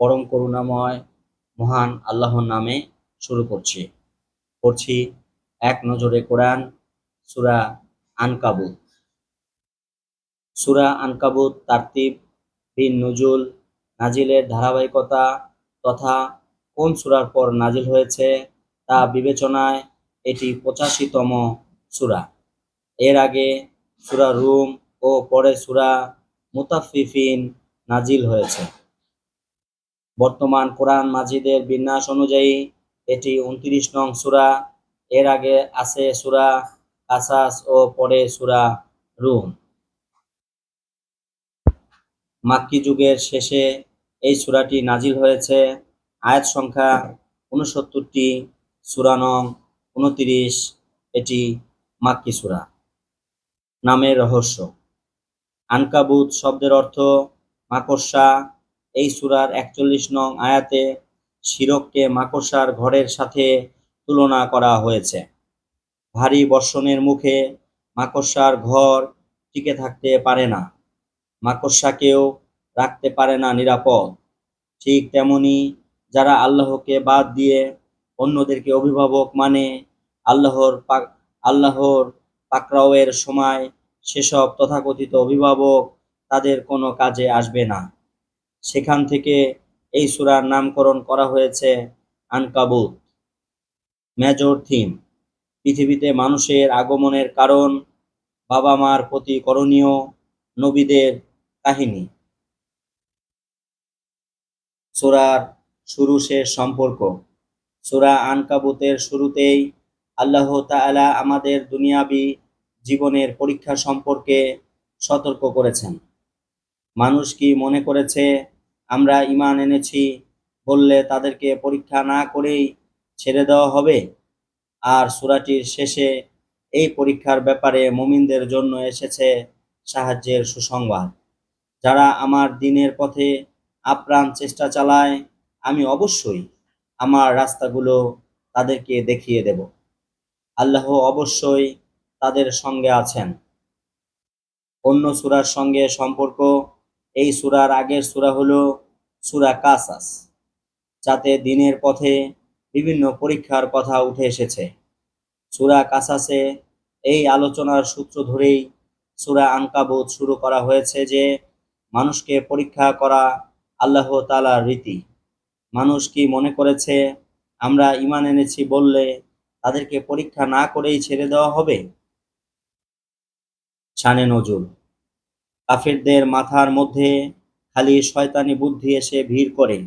পরম করুণাময়, মহান আল্লাহর নামে শুরু করছি। পড়ছি এক নজরে কোরআন, সুরা আনকাবুত। সুরা আনকাবুত, তারতিব, বিন নজুল নাজিলের ধারাবাহিকতা তথা কোন সুরার পর নাজিল হয়েছে তা বিবেচনায় এটি পঁচাশিতম সুরা। এর আগে সুরা রুম ও পরে সুরা মুতাফিফিন নাজিল হয়েছে। বর্তমান কোরআন মাজিদের বিন্যাস অনুযায়ী এটি উনত্রিশ নং সুরা। এর আগে আছে সুরা আসাস ও পরে সুরা রুম। মাক্কি যুগের শেষে এই সূরাটি নাজিল হয়েছে। আয়াত সংখ্যা উনসত্তরটি, সূরা নং উনত্রিশ, এটি মাক্কি সূরা। নামের রহস্য। আনকাবুত শব্দের অর্থ মাকড়সা এই সূরার একচল্লিশ নং আয়াতে শিরককে মাকড়সার ঘরের সাথে তুলনা করা হয়েছে। ভারী বর্ষণের মুখে মাকড়সার ঘর টিকে থাকতে পারে না। মাকড়সাকেও রাখতে পারে না নিরাপদ। ঠিক তেমনি যারা আল্লাহকে বাদ দিয়ে অন্যদেরকে অভিভাবক মানে আল্লাহর পাক, আল্লাহর পাকরাওয়ের সময় সেসব তথাকথিত অভিভাবক তাদের কোনো কাজে আসবে না। সেখান থেকে এই সূরার নামকরণ করা হয়েছে আনকাবুত। মেজর থিম, পৃথিবীতে মানুষের আগমনের কারণ বাবা মার প্রতি করণীয় নবীদের কাহিনী। সূরার শুরু শেষ সম্পর্ক। সূরা আনকাবুতের শুরুতেই আল্লাহ তাআলা আমাদের দুনিয়াবি জীবনের পরীক্ষা সম্পর্কে সতর্ক করেছেন। মানুষ কি মনে করেছে, আমরা ঈমান এনেছি বললে তাদেরকে পরীক্ষা না করেই ছেড়ে দেওয়া হবে? আর সূরাটির শেষে এই পরীক্ষার ব্যাপারে মুমিনদের জন্য এসেছে সাহায্যের সুসংবাদ। যারা আমার দিনের পথে আপ্রাণ চেষ্টা চালায়, আমি অবশ্যই আমার রাস্তাগুলো তাদেরকে দেখিয়ে দেব। আল্লাহ অবশ্যই তাদের সঙ্গে আছেন। অন্য সূরার সঙ্গে সম্পর্ক এই সূরার আগের সূরা হলো সুরা কাসাস, যাতে দিনের পথে বিভিন্ন পরীক্ষার কথা উঠে এসেছে। সুরা কাসাসে এই আলোচনার সূত্র ধরেই সূরা আনকাবুত শুরু করা হয়েছে যে, মানুষকে পরীক্ষা করা আল্লাহ তাআলার রীতি। মানুষ কি মনে করেছে, আমরা ঈমান এনেছি বললে তাদেরকে পরীক্ষা না করেই ছেড়ে দেওয়া হবে? শানে নজুল। কাফেরদের মাথার মধ্যে খালি শয়তানি বুদ্ধি এসে ভিড় করে।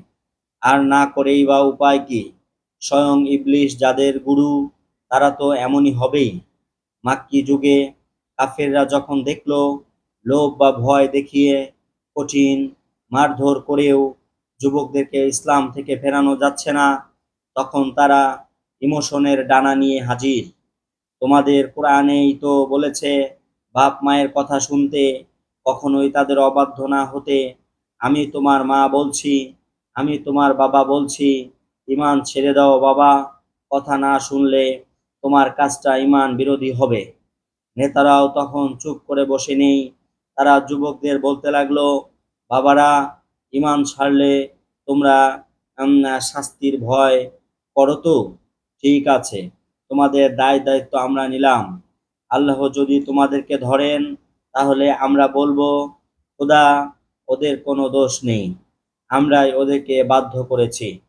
আর না করেই বা উপায় কি? স্বয়ং ইবলিশ যাদের গুরু, তারা তো এমনই হবেই। মাক্কি যুগে কাফেররা যখন দেখল, লোভ বা ভয় দেখিয়ে কঠিন, মারধর করেও যুবকদেরকে ইসলাম থেকে ফেরানো যাচ্ছে না, তখন তারা ইমোশনের ডানা নিয়ে হাজির। তোমাদের কোরআনেই তো বলেছে, বাপ মায়ের কথা শুনতে কখনোই তাদের অবাধ্য না হতে, আমি তোমার মা বলছি, আমি তোমার বাবা বলছি, ইমান ছেড়ে দাও বাবা, কথা না শুনলে তোমার কাজটা ইমান বিরোধী হবে। নেতারাও তখন চুপ করে বসে নেই, তারা যুবকদের বলতে লাগল, বাবারা, ইমান ছাড়লে তোমরা শাস্তির ভয় করো তো, ঠিক আছে, তোমাদের দায় দায়িত্ব আমরা নিলাম। আল্লাহ যদি তোমাদেরকে ধরেন তাহলে আমরা বলব, খোদা, ওদের কোনো দোষ নেই। আমরাই ওদেরকে বাধ্য করেছি।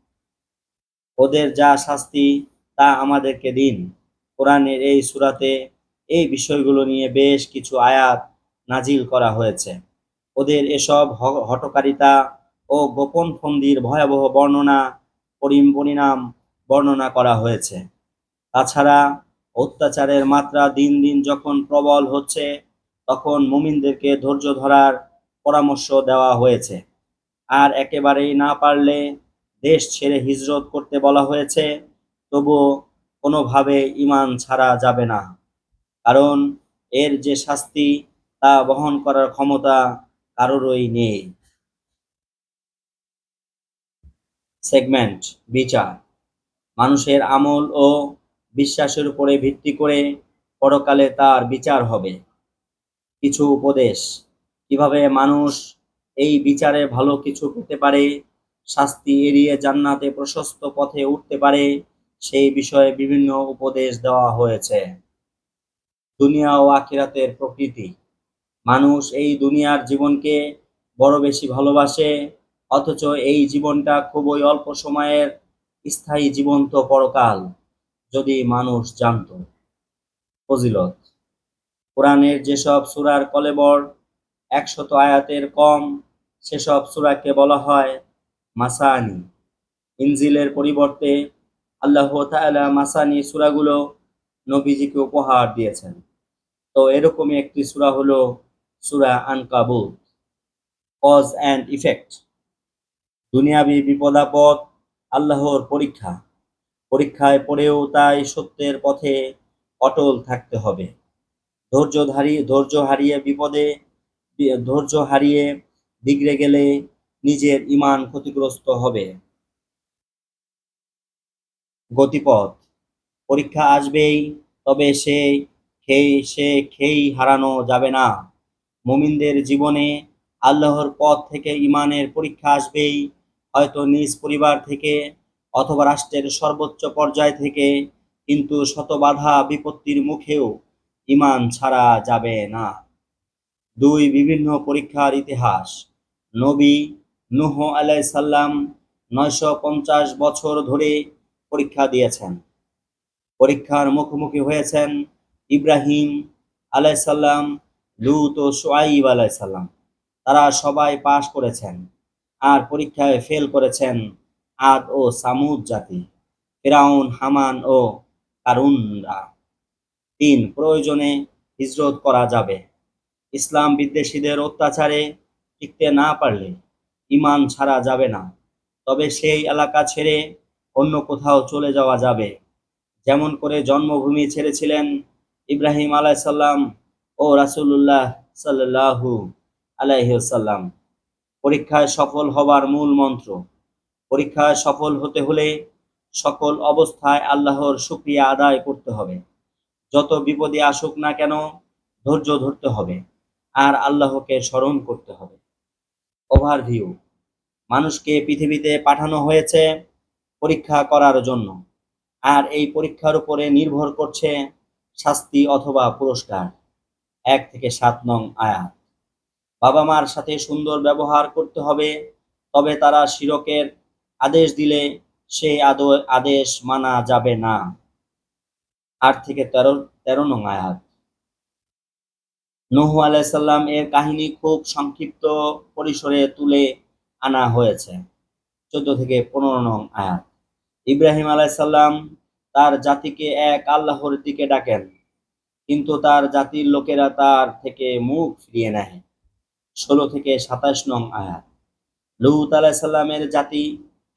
ওদের যা শাস্তি, তা আমাদেরকে দিন। কোরআনের এই সুরাতে এই বিষয়গুলো নিয়ে বেশ কিছু আয়াত নাজিল করা হয়েছে। ওদের এসব হ- হঠকারিতা ও গোপন ফন্দির ভয়াবহ বর্ণনা পরিণাম বর্ণনা করা হয়েছে। তাছাড়া অত্যাচারের মাত্রা দিন দিন যখন প্রবল হচ্ছে তখন মুমিনদেরকে ধৈর্য ধরার পরামর্শ দেওয়া হয়েছে। আর একেবারেই না পারলে দেশ ছেড়ে হিজরত করতে বলা হয়েছে, তবুও কোনোভাবে ইমান ছাড়া যাবে না। কারণ এর যে শাস্তি, তা বহন করার ক্ষমতা কারোরই নেই। সেগমেন্ট, বিচার। মানুষের আমল ও বিশ্বাসের উপরে ভিত্তি করে পরকালে তার বিচার হবে। কিছু উপদেশ। কীভাবে মানুষ এই বিচারে ভালো কিছু পেতে পারে, শাস্তি এড়িয়ে জান্নাতে প্রশস্ত পথে উঠতে পারে, সেই বিষয়ে বিভিন্ন উপদেশ দেওয়া হয়েছে। দুনিয়া ও আখিরাতের প্রকৃতি। মানুষ এই দুনিয়ার জীবনকে বড় বেশি ভালোবাসে, অথচ এই জীবনটা খুবই অল্প সময়ের স্থায়ী জীবন্ত পরকাল, যদি মানুষ জানত। ফজিলত। কোরআনের যেসব সূরার কলেবর, একশত আয়াতের কম, সেসব সূরাকে বলা হয় মাসানি। ইনজিলের পরিবর্তে আল্লাহ তাআলা মাসানি সূরাগুলো নবীজিকে উপহার দিয়েছেন। তো এরকমই একটি সূরা হলো সূরা আনকাবুত। Cause and effect. দুনিয়াবি বিপদাপদ আল্লাহর পরীক্ষা। পরীক্ষায় পড়েও তাই সত্যের পথে অটল থাকতে হবে। ধৈর্য হারিয়ে ধৈর্য হারিয়ে বিপদে ধৈর্য হারিয়ে বিগড়ে গেলে নিজের ইমান ক্ষতিগ্রস্ত হবে। গতিপথ, পরীক্ষা আসবেই, তবে সে খেই সে খেই হারানো যাবে না। মুমিনদের জীবনে আল্লাহর পথ থেকে ইমানের পরীক্ষা আসবেই, হয়তো নিজ পরিবার থেকে অথবা রাষ্ট্রের সর্বোচ্চ পর্যায় থেকে, কিন্তু শত বাধা বিপত্তির মুখেও ইমান ছাড়া যাবে না। দুই, বিভিন্ন পরীক্ষার ইতিহাস। নবী নুহ আলাইসাল্লাম নয়শো পঞ্চাশ বছর ধরে পরীক্ষা দিয়েছেন। পরীক্ষার মুখোমুখি হয়েছেন ইব্রাহিম আলাইসাল্লাম লুত ও সোয়াইব আলাইসাল্লাম তারা সবাই পাশ করেছেন আর পরীক্ষায় ফেল করেছেন আদ ও সামুদ জাতি, ফেরাউন, হামান ও কারুনরা। তিন প্রয়োজনে হিজরত করা যাবে। ইসলাম বিদ্বেষীদের অত্যাচারে টিকতে না পারলে ইমান ছাড়া যাবে না। তবে সেই এলাকা ছেড়ে অন্য কোথাও চলে যাওয়া যাবে। যেমন করে জন্মভূমি ছেড়েছিলেন ইব্রাহিম আলাইসাল্লাম ও রাসূলুল্লাহ সাল্লাল্লাহু আলাইসাল্লাম পরীক্ষায় সফল হবার মূল মন্ত্র, পরীক্ষায় সফল হতে হলে সকল অবস্থায় আল্লাহর শুকরিয়া আদায় করতে হবে। যত বিপদে আসুক না কেন, ধৈর্য ধরতে হবে আর আল্লাহকে স্মরণ করতে হবে। ওভারভিউ মানুষকে পৃথিবীতে পাঠানো হয়েছে পরীক্ষা করার জন্য আর এই পরীক্ষার উপরে নির্ভর করছে শাস্তি অথবা পুরস্কার। এক থেকে সাত নং আয়াত বাবা মার সাথে সুন্দর ব্যবহার করতে হবে, তবে তারা শিরকের আদেশ দিলে সেই আদ- আদেশ মানা যাবে না। আট থেকে তেরো তেরো নং আয়াত। নূহ আলাইসাল্লাম এর কাহিনী খুব সংক্ষিপ্ত পরিসরে তুলে আনা হয়েছে। চোদ্দ থেকে পনেরো নং আয়াত। ইব্রাহিম আলাইসাল্লাম তার জাতিকে এক আল্লাহর দিকে ডাকেন, কিন্তু তার জাতির লোকেরা তার থেকে মুখ ফিরিয়ে নেয়। ষোলো থেকে সাতাশ নং আয়াত। লুত আলাইসাল্লামের জাতি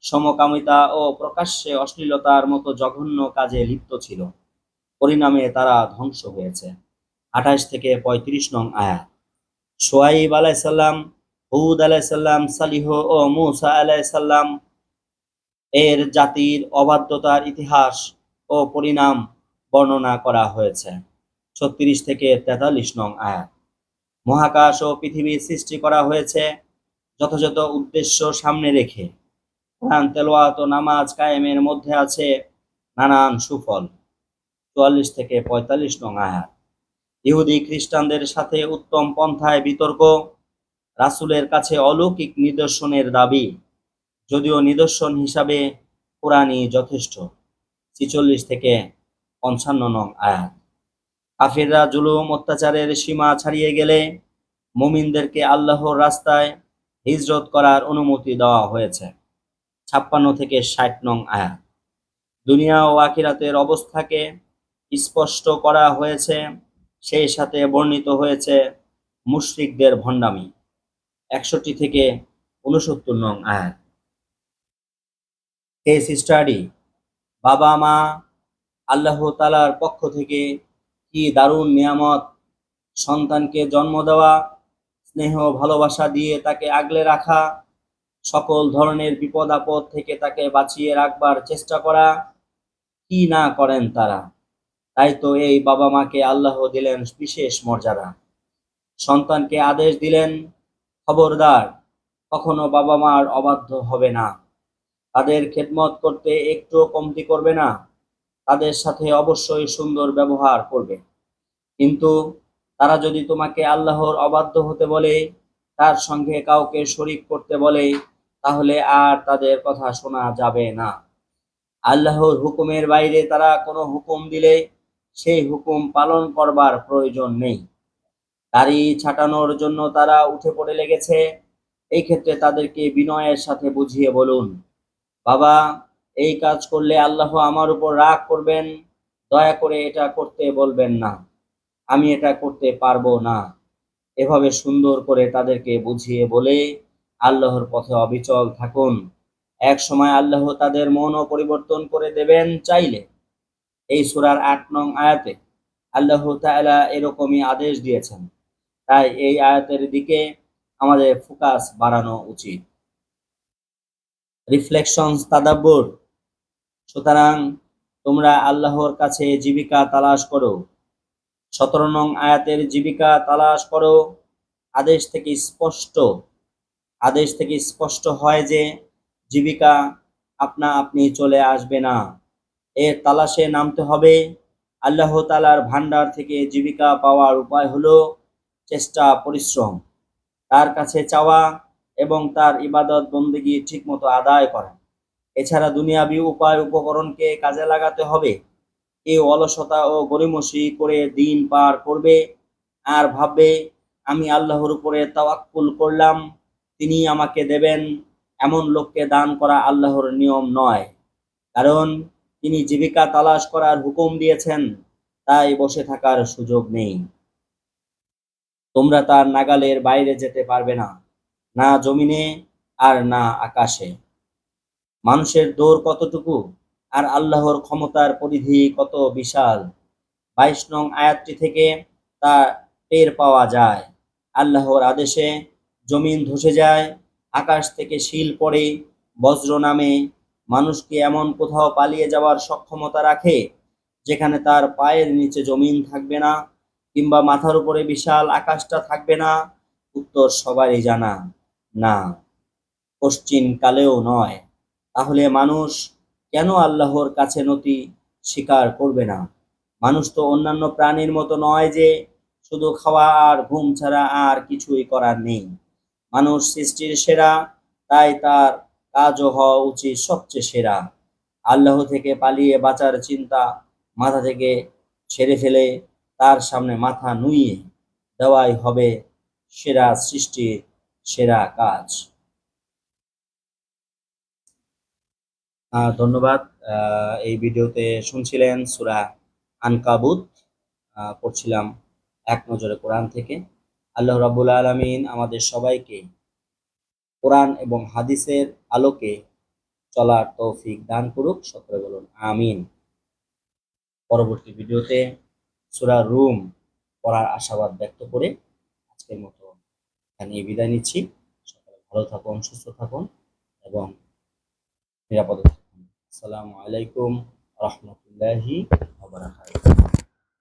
সমকামিতা ও প্রকাশ্যে অশ্লীলতার মতো জঘন্য কাজে লিপ্ত ছিল। পরিণামে তারা ধ্বংস হয়েছে। আঠাশ থেকে পঁয়ত্রিশ নং আয়াত। সোয়াইব আলাইসাল্লাম হুদ আলাইসাল্লাম সালিহ ও মুসা আলাইসাল্লাম এর জাতির অবাধ্যতার ইতিহাস ও পরিণাম বর্ণনা করা হয়েছে। ছত্রিশ থেকে তেতাল্লিশ নং আয়াত। মহাকাশ ও পৃথিবীর সৃষ্টি করা হয়েছে যথাযথ উদ্দেশ্য সামনে রেখে। কোরআন তেলোয়াত ও নামাজ কায়েমের মধ্যে আছে নানান সুফল। চুয়াল্লিশ থেকে পঁয়তাল্লিশ নং আয়াত। ইহুদি খ্রিস্টানদের সাথে উত্তম পন্থায় বিতর্ক, রাসুলের কাছে অলৌকিক নিদর্শনের দাবি, যদিও নিদর্শন হিসাবে কোরআনই যথেষ্ট। ছিচল্লিশ থেকে পঞ্চান্ন নং আয়াত। কাফিররা জুলুম, অত্যাচারের সীমা ছাড়িয়ে গেলে মুমিনদেরকে আল্লাহর রাস্তায় হিজরত করার অনুমতি দেওয়া হয়েছে। ছাপ্পান্ন থেকে ষাট নং আয়াত। দুনিয়া ও আখিরাতের অবস্থাকে স্পষ্ট করা হয়েছে, সেই সাথে বর্ণিত হয়েছে মুশরিকদের ভণ্ডামি। একষট্টি থেকে উনসত্তর নং আয়াত। কেস স্টাডি বাবা, মা, আল্লাহ তালার পক্ষ থেকে কি দারুণ নিয়ামত, সন্তানকে জন্ম দেওয়া, স্নেহ, ভালোবাসা দিয়ে তাকে আগলে রাখা, সকল ধরনের বিপদ আপদ থেকে তাকে বাঁচিয়ে রাখবার চেষ্টা করা, কি না করেন তারা? তাই তো এই বাবা মাকে আল্লাহ দিলেন বিশেষ মর্যাদা। সন্তানকে আদেশ দিলেন, খবরদার, কখনো বাবা মার অবাধ্য হবে না। তাদের খেদমত করতে একটুও কমতি করবে না। তাদের সাথে অবশ্যই সুন্দর ব্যবহার করবে। কিন্তু তারা যদি তোমাকে আল্লাহর অবাধ্য হতে বলে, তার সঙ্গে কাউকে শরিক করতে বলে, তাহলে আর তাদের কথা শোনা যাবে না। আল্লাহর হুকুমের বাইরে তারা কোনো হুকুম দিলে সেই হুকুম পালন করবার প্রয়োজন নেই। দাড়ি ছাটানোর জন্য তারা উঠে পড়ে লেগেছে। এই ক্ষেত্রে তাদেরকে বিনয়ের সাথে বুঝিয়ে বলুন, বাবা, এই কাজ করলে আল্লাহ আমার উপর রাগ করবেন। দয়া করে এটা করতে বলবেন না। আমি এটা করতে পারব না। এভাবে সুন্দর করে তাদেরকে বুঝিয়ে বলে আল্লাহর পথে অবিচল থাকুন। এক সময় আল্লাহ তাদের মনও পরিবর্তন করে দেবেন চাইলে। এই সুরার আট নং আয়াতে আল্লাহ তাআলা এরকমই আদেশ দিয়েছেন। তাই এই আয়াতের দিকে আমাদের ফোকাস বাড়ানো উচিত। রিফ্লেকশনস, তাদাব্বুর। সুতরাং তোমরা আল্লাহর কাছে জীবিকা তালাশ করো। সতেরো নং আয়াতের জীবিকা তালাশ করো। আদেশ থেকে স্পষ্ট। আদেশ থেকে স্পষ্ট হয় যে, জীবিকা আপনা আপনি চলে আসবে না। এর তালাশে নামতে হবে। আল্লাহ তালার ভান্ডার থেকে জীবিকা পাওয়ার উপায় হলো চেষ্টা, পরিশ্রম। তার কাছে চাওয়া এবং তার ইবাদত বন্দিগি ঠিকমতো আদায় করা। এছাড়া দুনিয়াবি উপায় উপকরণকে কাজে লাগাতে হবে। এই অলসতা ও গরিমসি করে দিন পার করবে আর ভাববে, আমি আল্লাহর উপরে তাওয়াক্কুল করলাম, তিনি আমাকে দেবেন। এমন লোককে দান করা আল্লাহর নিয়ম নয়। কারণ তিনি জীবিকা তালাশ করার হুকুম দিয়েছেন, তাই বসে থাকার সুযোগ নেই। তোমরা তার নাগালের বাইরে যেতে পারবে না না জমিনে আর না আকাশে। মানুষের দৌড় কতটুকু, আর আল্লাহর ক্ষমতার পরিধি কত বিশাল। বাইশ নং আয়াতটি থেকে তা টের পাওয়া যায়। আল্লাহর আদেশে জমিন ধসে যায়, আকাশ থেকে শিল পড়ে বজ্র নামে মানুষকে এমন কোথাও পালিয়ে যাওয়ার সক্ষমতা রাখে যেখানে তার পায়ের নিচে জমিন থাকবে না কিংবা মাথার উপরে বিশাল আকাশটা থাকবে না। উত্তর সবারই জানা, না। পশ্চিম কালেও নয়। তাহলে মানুষ কেন আল্লাহর কাছে নতি স্বীকার করবে না? মানুষ তো অন্যান্য প্রাণীর মতো নয় যে শুধু খাওয়া আর ঘুম ছাড়া আর কিছুই করার নেই। মানুষ সৃষ্টির সেরা, তাই তার কাজও হওয়া উচিত সবচেয়ে সেরা। আল্লাহ থেকে পালিয়ে বাঁচার চিন্তা মাথা থেকে ছেড়ে ফেলে তার সামনে মাথা নুইয়ে দেওয়াই হবে সেরা সৃষ্টির সেরা কাজ। ধন্যবাদ। এই ভিডিওতে শুনছিলেন সুরা আনকাবুত। পড়ছিলাম এক নজরে কোরআন থেকে। আল্লাহ রাবুল আলমিন আমাদের সবাইকে কোরআন এবং হাদিসের আলোকে চলার তৌফিক দান করুক, সকলে বলুন আমিন। পরবর্তী ভিডিওতে সুরা রুম পড়ার আশাবাদ ব্যক্ত করে আজকের মতো এখানে বিদায় নিচ্ছি। সকলে ভালো থাকুন, সুস্থ থাকুন এবং নিরাপদে থাকুন। আসসালামু আলাইকুম, রহমতুল্লাহি